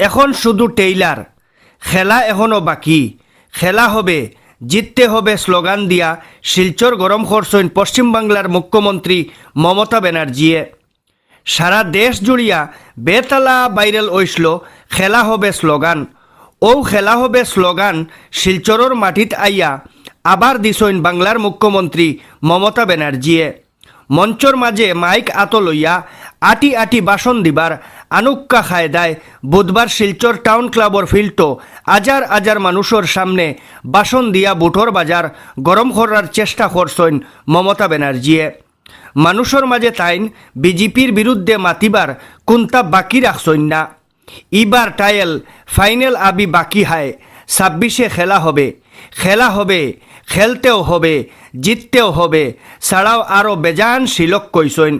এখন শুধু টেইলার। খেলা এখনও বাকি। খেলা হবে, জিততে হবে স্লোগান দিয়া শিলচর গরম করছেন পশ্চিমবাংলার মুখ্যমন্ত্রী মমতা ব্যানার্জিয়ে সারা দেশ জুড়িয়া বেতালা ভাইরাল হইসল খেলা হবে স্লোগান ও খেলা হবে স্লোগান শিলচরের মাটিত আইয়া আবার দিছইন বাংলার মুখ্যমন্ত্রী মমতা ব্যানার্জিয়ে মঞ্চর মাঝে মাইক আত লইয়া আটি আটি বাসন দিবার আনুক্কা খায়দায় বুধবার শিলচর টাউন ক্লাবর ফিল্টো, আজার আজার মানুষের সামনে বাসন দিয়া বুটর বাজার, গরম করার চেষ্টা করছেন মমতা ব্যানার্জিয়ে। মানুষের মাঝে তাইন, বিজেপির বিরুদ্ধে মাতিবার কোনটা বাকি রাখছইন না। ইবার টাইল ফাইনাল আবি বাকি হায়। ছাব্বিশে খেলা হবে খেলা হবে, খেলতেও হবে, জিততেও হবে, ছাড়াও আরও বেজান শিলক কইসইন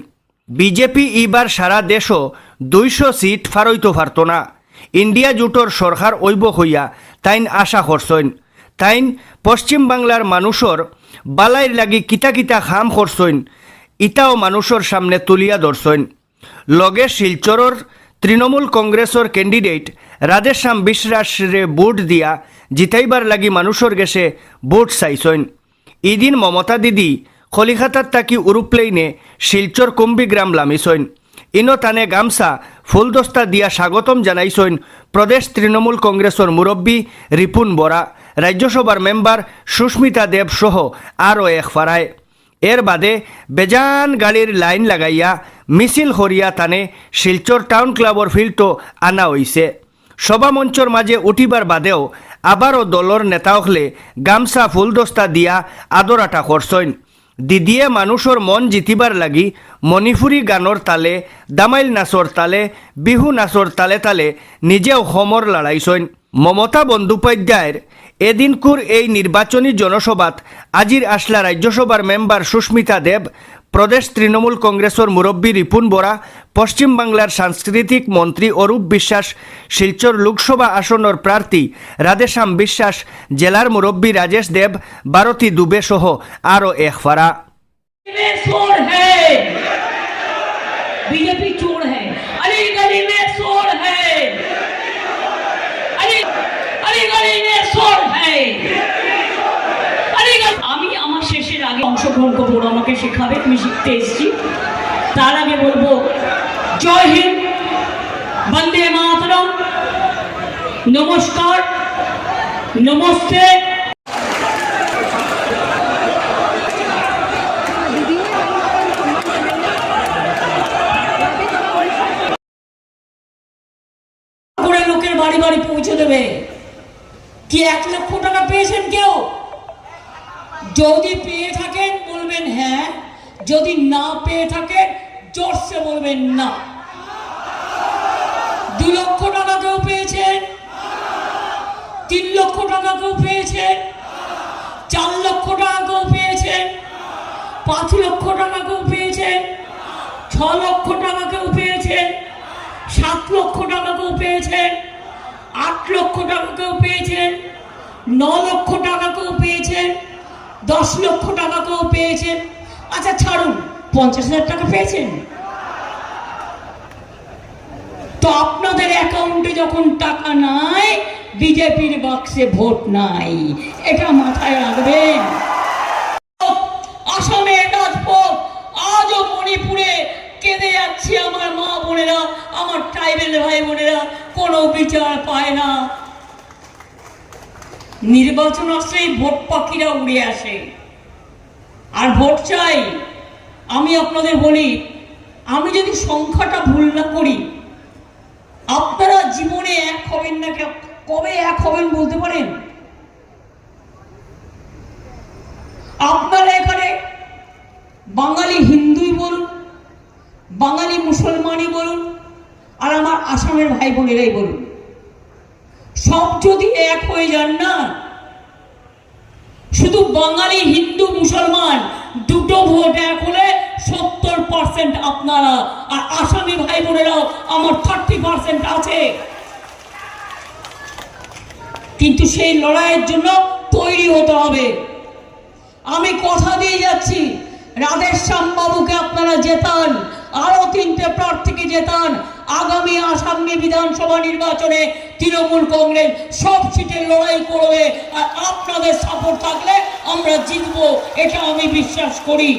বিজেপি ইবার সারা দেশও দুইশো সিট ফারইতো পারত না। ইন্ডিয়া জোটর সরকার ঐব হইয়া তাইন আশা করছইন তাইন পশ্চিম বাংলার মানুষর বালাইর লাগি কিতা কিতা খাম করছইন ইটাও মানুষের সামনে তুলিয়া ধরছইন লগে শিলচরর তৃণমূল কংগ্রেসর ক্যান্ডিডেট রাধেশ্যাম বিশ্বাসরে ভোট দিয়া জিতাইবার লাগি মানুষের গেছে ভোট চাইছইন ইদিন মমতা দিদি কলিকাতার তাকি উরুপ্লেইনে শিলচর কুম্বিগ্রাম লামিছইন ইনো তানে গামছা, ফুলদস্তা দিয়া স্বাগতম জানাইছইন প্রদেশ তৃণমূল কংগ্রেসর মুরব্বী রিপুন বরা রাজ্যসভার মেম্বার সুস্মিতা দেব সহ আরও এক ফারায় এর বাদে বেজান গাড়ির লাইন লাগাইয়া মিছিল হরিয়া তানে শিলচর টাউন ক্লাবর ফিল্ডটো আনা হইছে সভা মঞ্চর মাঝে উঠিবার বাদেও আবারও দলর নেতাসকলে গামছা, ফুলদস্তা দিয়া আদরাটা করছইন দিদিয়ে মানুষের মন জিতিবার লাগি মণিপুরী গানর তালে, দামাইল নাচর তালে, বিহু নাচর তালে তালে নিজে অসমর লড়াইছইন মমতা বন্দ্যোপাধ্যায়ের এদিনকুর এই নির্বাচনী জনসভাত আজির আসলা রাজ্যসভার মেম্বার সুস্মিতা দেব প্রদেশ তৃণমূল কংগ্রেসের মুরব্বী রিপুন বোরা পশ্চিমবাংলার সাংস্কৃতিক মন্ত্রী অরূপ বিশ্বাস, শিলচর লোকসভা আসনের প্রার্থী রাধেশ্যাম বিশ্বাস, জেলার মুরব্বী রাজেশ দেব ভারতী দুবে সহ আরও এক ফারা বিজেপি চোর হ্যাঁ আগে অংশগ্রহণ করব, ওরা আমাকে শেখাবে আমি শিখতে এসেছি। তার আগে বলব, জয় হিন্দ, বন্দে মাতরম, নমস্কার, নমস্তে। করে লোকের বাড়ি বাড়ি পৌঁছে দেবে। কি এক লক্ষ টাকা পেয়েছেন কেউ? যদি পেয়ে থাকেন, বলবেন হ্যাঁ। যদি না পেয়ে থাকেন জোরসে বলবেন না। দু লক্ষ টাকা কেউ পেয়েছেন? তিন লক্ষ টাকা কেউ পেয়েছেন? চার লক্ষ টাকা কেউ পেয়েছেন? পাঁচ লক্ষ টাকা কেউ পেয়েছেন? ছ লক্ষ টাকা কেউ পেয়েছেন? সাত লক্ষ টাকা কেউ পেয়েছেন? আট লক্ষ টাকা কেউ পেয়েছেন? ন লক্ষ টাকা কেউ পেয়েছেন? দশ লক্ষ টাকা কেউ পেয়েছেন আচ্ছা ছাড়ুন, পঞ্চাশ হাজার টাকা পেয়েছেন? তো আপনাদের অ্যাকাউন্টে যখন টাকা নাই, বিজেপির বাক্সে ভোট নাই। এটা মাথায় রাখবেন। আসামে রাজপথ, আজও মণিপুরে কেঁদে যাচ্ছি আমার মা বোনেরা, আমার ট্রাইবেল ভাই বোনেরা। কোনো বিচার পায় না। নির্বাচন আসলেই ভোট পাখিরা উড়ে আসে। আর ভোট চাই, আমি আপনাদের বলি, আমি যদি সংখ্যাটা ভুল না করি, আপনারা জীবনে এক হবেন না কবে এক হবেন বলতে পারেন? আপনারা এখানে বাঙালি হিন্দুই বলুন, বাঙালি মুসলমানই বলুন, আর আমার আসামের ভাই বোনেরাই বলুন। সব যদি এক হয়ে যান না, শুধু বাঙালি, হিন্দু, মুসলমান, দুটো ভোট এক হলে সত্তর পার্সেন্ট আপনারা, আর আসামি ভাই বোনেরাও, আমার থার্টি পার্সেন্ট আছে। কিন্তু সেই লড়াইয়ের জন্য তৈরি হতে হবে। আমি কথা দিয়ে যাচ্ছি রাধেশ্যাম বাবুকে আপনারা জেতান আরও তিনটে প্রার্থীকে জেতান আগামী আসামে বিধানসভা নির্বাচনে তৃণমূল কংগ্রেস সব সিটে লড়াই করবে, আর আপনাদের সাপোর্ট থাকলে আমরা জিতবো, এটা আমি বিশ্বাস করি।